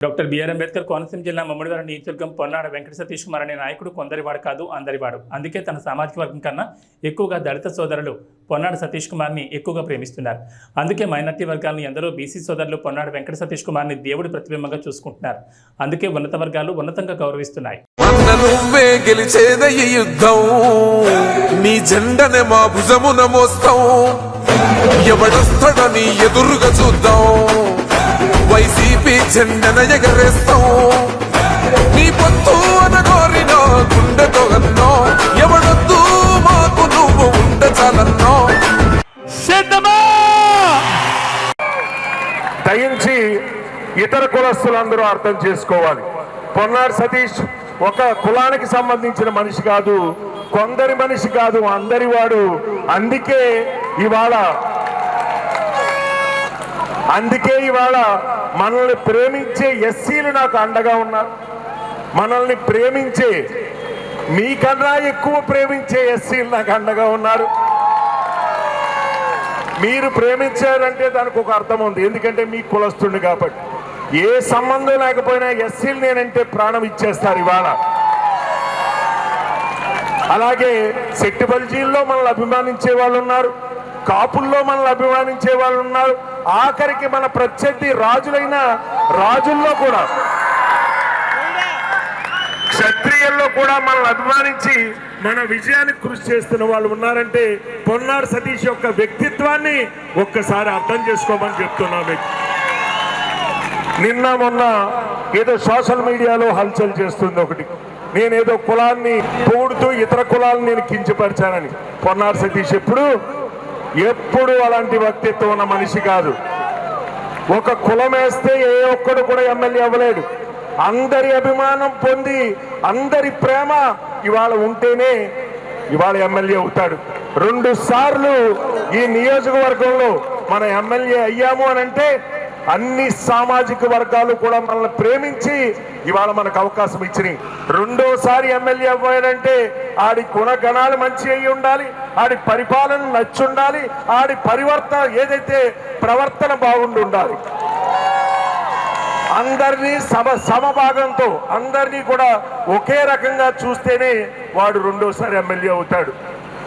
Doctor BR Ambedkar Konaseema జిల్లా మమ్మడివారి నియోజకవర్గం పొన్నాడ వెంకట సతీష్ కుమార్ అనే నాయకుడు కొందరివాడు కాదు అందరివాడు అందుకే తన సామాజిక వర్గం కన్నా ఎక్కువగా దళిత సోదరులు పొన్నాడ సతీష్ కుమార్ని ఎక్కువగా ప్రేమిస్తున్నారు. అందుకే మైనార్టీ వర్గాలను ఎందరో బీసీ సోదరులు పొన్నాడ వెంకట సతీష్ కుమార్ని దేవుడి ప్రతిబింబంగా చూసుకుంటున్నారు. అందుకే ఉన్నత వర్గాలు ఉన్నతంగా గౌరవిస్తున్నాయి. గెలిచేదయ్య యుద్ధం. నీ జెండనే మా భుజమున మోస్తాం. ఎవడొస్తాడని ఎదురుగా చూద్దాం. వైసీపీ జెండన ఎగరేస్తాం నీ పొత్తు అనగోరినో గుండెతో అన్నో ఎవడొద్దు మాకు నువ్వు ఉండ చాలన్నో దయించి ఇతర కులస్తులందరూ అర్థం చేసుకోవాలి. పొన్నాడు సతీష్ ఒక కులానికి సంబంధించిన మనిషి కాదు కొందరి మనిషి కాదు అందరి వాడు. అందుకే ఇవాళ అందుకే ఇవాళ మనల్ని ప్రేమించే ఎస్సీలు నాకు అండగా ఉన్నారు. మనల్ని ప్రేమించే మీకన్నా ఎక్కువ ప్రేమించే ఎస్సీలు నాకు అండగా ఉన్నారు. మీరు ప్రేమించారంటే దానికి ఒక అర్థం ఉంది. ఎందుకంటే మీ కులస్తుండి కాబట్టి. ఏ సంబంధం లేకపోయినా ఎస్సీలు నేనంటే ప్రాణం ఇచ్చేస్తారు ఇవాళ. అలాగే శెట్టిబల్జీల్లో మనల్ని అభిమానించే వాళ్ళు ఉన్నారు కాపుల్లో మనల్ని అభిమానించే వాళ్ళు ఉన్నారు. ఆఖరికి మన ప్రత్యర్థి రాజులైన రాజుల్లో కూడా క్షత్రియుల్లో కూడా మనల్ని అభిమానించి మన విజయానికి కృషి చేస్తున్న వాళ్ళు ఉన్నారంటే పొన్నాడు సతీష్ యొక్క వ్యక్తిత్వాన్ని ఒక్కసారి అర్థం చేసుకోమని చెప్తున్నా మీకు నిన్న మొన్న ఏదో సోషల్ మీడియాలో హల్చల్ చేస్తుంది ఒకటి. నేనేదో కులాన్ని పొగుడుతూ ఇతర కులాలను నేను కించపరిచానని. పొన్నాడు సతీష్ ఎప్పుడు ఎప్పుడు అలాంటి వ్యక్తిత్వం ఉన్న మనిషి కాదు. ఒక కులం వేస్తే ఏ ఒక్కడు కూడా ఎమ్మెల్యే అవ్వలేడు. అందరి అభిమానం పొంది అందరి ప్రేమ ఇవాళ ఉంటేనే ఇవాళ ఎమ్మెల్యే అవుతాడు. రెండు సార్లు ఈ నియోజకవర్గంలో మన ఎమ్మెల్యే అయ్యాము అని అంటే అన్ని సామాజిక వర్గాలు కూడా మనల్ని ప్రేమించి ఇవాళ మనకు అవకాశం ఇచ్చినాయి. రెండోసారి ఎమ్మెల్యే అవ్వాడంటే ఆడి గుణగణాలు మంచి అయి ఉండాలి. ఆడి పరిపాలన నచ్చుండాలి ఆడి పరివర్తన ఏదైతే ప్రవర్తన బాగుండి ఉండాలి అందరినీ సమ సమభాగంతో అందరినీ కూడా ఒకే రకంగా చూస్తేనే వాడు రెండోసారి ఎమ్మెల్యే అవుతాడు.